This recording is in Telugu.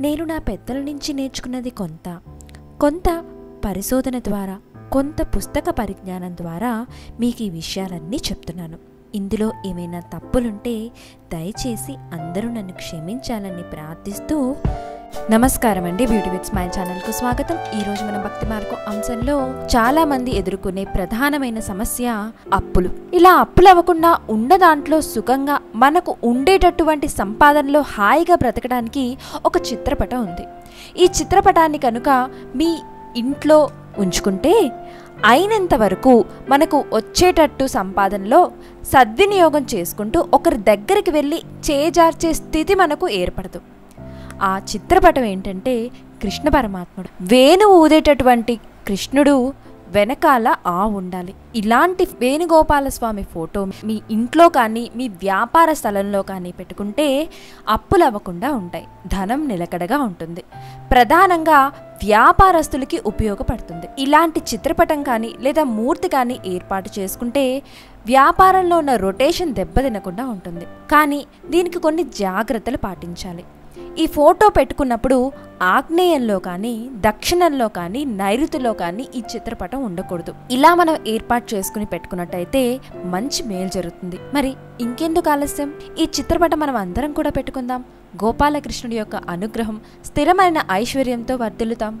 నేను నా పెద్దల నుంచి నేర్చుకున్నది కొంత. కొంత పరిశోధన ద్వారా కొంత పుస్తక పరిజ్ఞానం ద్వారా మీకు ఈ విషయాలన్నీ చెప్తున్నాను. ఇందులో ఏమైనా తప్పులుంటే దయచేసి అందరూ నన్ను క్షమించాలని ప్రార్థిస్తూ నమస్కారం అండి బ్యూటీ విత్ స్మైల్ ఛానల్కు స్వాగతం. ఈరోజు మన భక్తి మార్గం అంశంలో చాలా మంది ఎదుర్కొనే ప్రధానమైన సమస్య అప్పులు. ఇలా అప్పులు అవ్వకుండా ఉన్న దాంట్లో సుఖంగా మనకు ఉండేటటువంటి సంపాదనలో హాయిగా బ్రతకడానికి ఒక చిత్రపటం ఉంది. ఈ చిత్రపటాన్ని కనుక మీ ఇంట్లో ఉంచుకుంటే అయినంత వరకు మనకు వచ్చేటట్టు సంపాదనలో సద్వినియోగం చేసుకుంటూ ఒకరి దగ్గరికి వెళ్ళి చేజార్చే స్థితి మనకు ఏర్పడదు. ఆ చిత్రపటం ఏంటంటే కృష్ణ పరమాత్ముడు. వేణు ఊదేటటువంటి కృష్ణుడు వెనకాల ఆ ఉండాలి. ఇలాంటి వేణుగోపాల స్వామి ఫోటో మీ ఇంట్లో కానీ మీ వ్యాపార స్థలంలో కానీ పెట్టుకుంటే అప్పులు అవ్వకుండా ఉంటాయి. ధనం నిలకడగా ఉంటుంది. ప్రధానంగా వ్యాపారస్తులకి ఉపయోగపడుతుంది. ఇలాంటి చిత్రపటం కానీ లేదా మూర్తి కానీ ఏర్పాటు చేసుకుంటే వ్యాపారంలో ఉన్న రొటేషన్ దెబ్బతినకుండా ఉంటుంది. కానీ దీనికి కొన్ని జాగ్రత్తలు పాటించాలి. ఈ ఫోటో పెట్టుకున్నప్పుడు ఆగ్నేయంలో కానీ దక్షిణంలో కానీ నైరుతిలో కానీ ఈ చిత్రపటం ఉండకూడదు. ఇలా మనం ఏర్పాటు చేసుకుని పెట్టుకున్నట్టయితే మంచి మేలు జరుగుతుంది. మరి ఇంకెందుకు ఆలస్యం? ఈ చిత్రపటం మనం అందరం కూడా పెట్టుకుందాం. గోపాలకృష్ణుడి యొక్క అనుగ్రహం స్థిరమైన ఐశ్వర్యంతో వర్ధిల్లుతాం.